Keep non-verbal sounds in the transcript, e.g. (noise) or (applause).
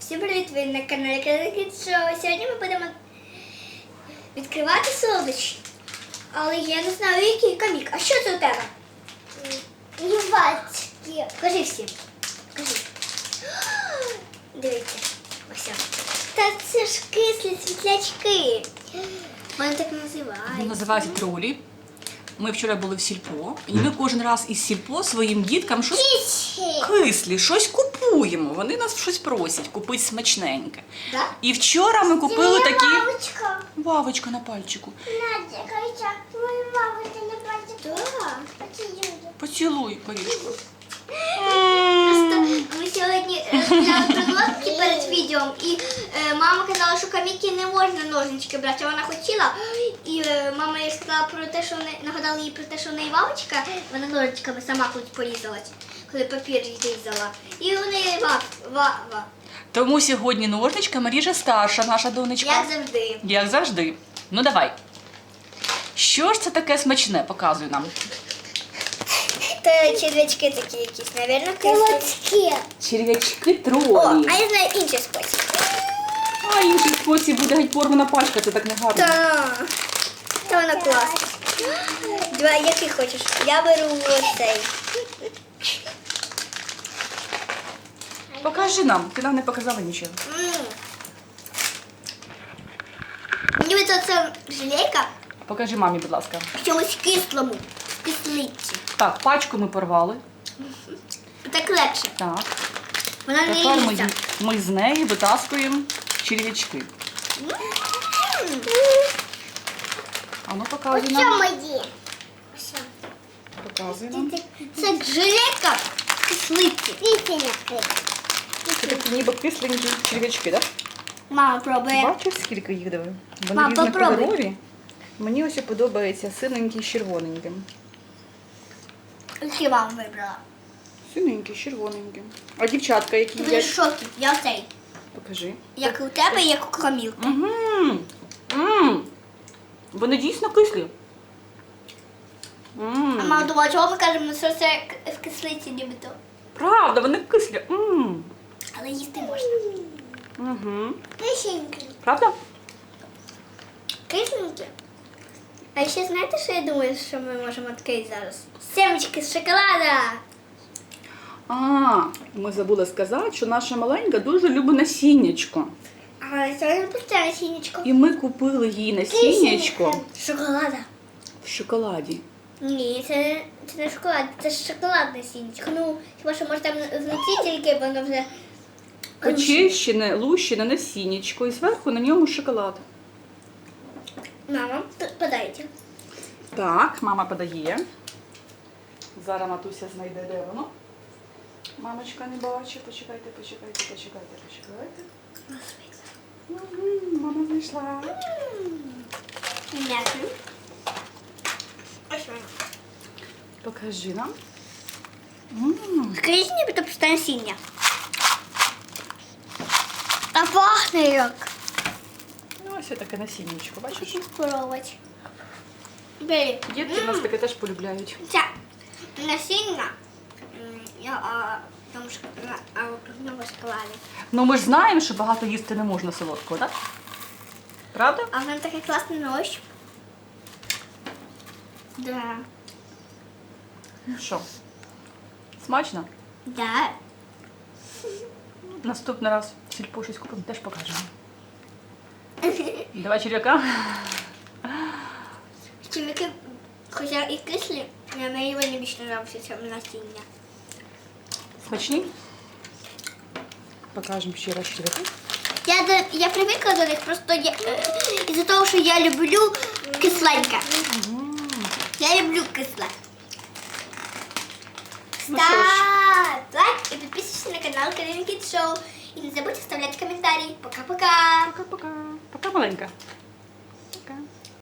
Всім привіт! Ви на каналі Калинки Шоу. Сьогодні ми будемо відкривати солодощі. Але я не знаю, який камік. А що це у тебе? Ювачки. Покажи всім. Покажи. (gasps) Дивіться. Ось. Та це ж кислі світлячки. Вони так Вони називають. тролі. Ми вчора були в сільпо, і ми кожен раз із сільпо своїм діткам щось кислі, щось купуємо. Вони нас щось просять купити смачненьке. Да? І вчора ми купили такі. Мамочка. Вавочка на пальчику. Надя, Катя, мою маму на пальчику. Да. Поцілуй, Парішку. Просто ми сьогодні е, взяли перед відео, і е, мама казала, що каміки не можна ножнички брати, а вона хотіла. І е, мама їй сказала про те, що вони нагадала їй про те, що в неї вавочка, вона ножичками сама хоч порізалась, коли папір різала. І у неї ва, ва, ва. Тому сьогодні ножничками ріже старша наша донечка. Як завжди. Як завжди. Ну давай. Що ж це таке смачне? Показуй нам. Це червячки такі якісь, мабуть, Колочки. Черв'ячки О, тролі. а я знаю інший спосіб. А інший спосіб буде геть порвана пачка, це так не гарно. Та, та вона класна. Два, який хочеш? Я беру цей. Покажи нам, ти нам не показала нічого. М. Ніби то це жилейка Покажи мамі, будь ласка. в чомусь кислому, в кислиці. Так, пачку ми порвали. Так легше. Так. Вона не Тепер ми, їсться. ми з неї витаскуємо черв'ячки. А ну показуй нам. мої? Показуй нам. Це жилейка в кислиці. Це такі ніби кисленькі черв'ячки, так? Мама пробує. Бачиш, скільки їх диви? Вони Мам, різні попробуй. кольорові. Мені ось подобається синенький з червоненьким. Який мама вибрала? Синенький, з червоненьким. А дівчатка, які будеш їдять? шокі. Я цей. Покажи. Як у тебе, як у камілки. Угу. М. Вони дійсно кислі. М. А мама думала, чого ми кажемо, що це в кислиці нібито. Правда, вони кислі. М. Але їсти можна. Угу. Кисленькі. Правда? Кисленькі. А ще знаєте, що я думаю, що ми можемо відкрити зараз? Семечки з шоколада. А, ми забули сказати, що наша маленька дуже любить насіннячко. А це не пусте насіннячко. І ми купили їй насіннячко Шоколада. в шоколаді. Ні, це, не- це не шоколад, це ж шоколадне сінечко. Ну, хіба що може там внутрі тільки воно вже. Почищене, лущене насіннячко і зверху на ньому шоколад. Мама, т- подайте. Так, мама подає. Зараз Матуся знайде, де воно. Мамочка не бачить. Почекайте, почекайте, почекайте, почекайте. Мгм, Мама знайшла. Дякую. Ось воно. Покажи нам. М, Скажіть нібито пусте насіння. А пахне як. Ну, ось таке насіннячко, бачиш? Хочу спробувати. Бери. Дітки в нас таке теж полюбляють. Це насіння. м, Я, а, тому що а шоколаді. Ну ми ж знаємо, що багато їсти не можна солодкого, так? Правда? А воно таке класне на ощупь. Да. Ну що? Смачно? Да. (laughs) Наступний раз сільпо щось купимо, теж покажемо. (laughs) Давай черв'яка. Чоловіки, хоча і кислі, але мені вони більше подобаються цьому насіння. Смачні? Покажемо ще раз черв'яки. Я, до- я привикла до них просто я, е, із-за того, що я люблю кисленьке. Я люблю кисле. Ну що ж. Ставь лайк і підписуйся на канал Карин Кіт Шоу. І не забудь оставляти коментарі. Пока-пока. Пока-пока. Пока, маленька.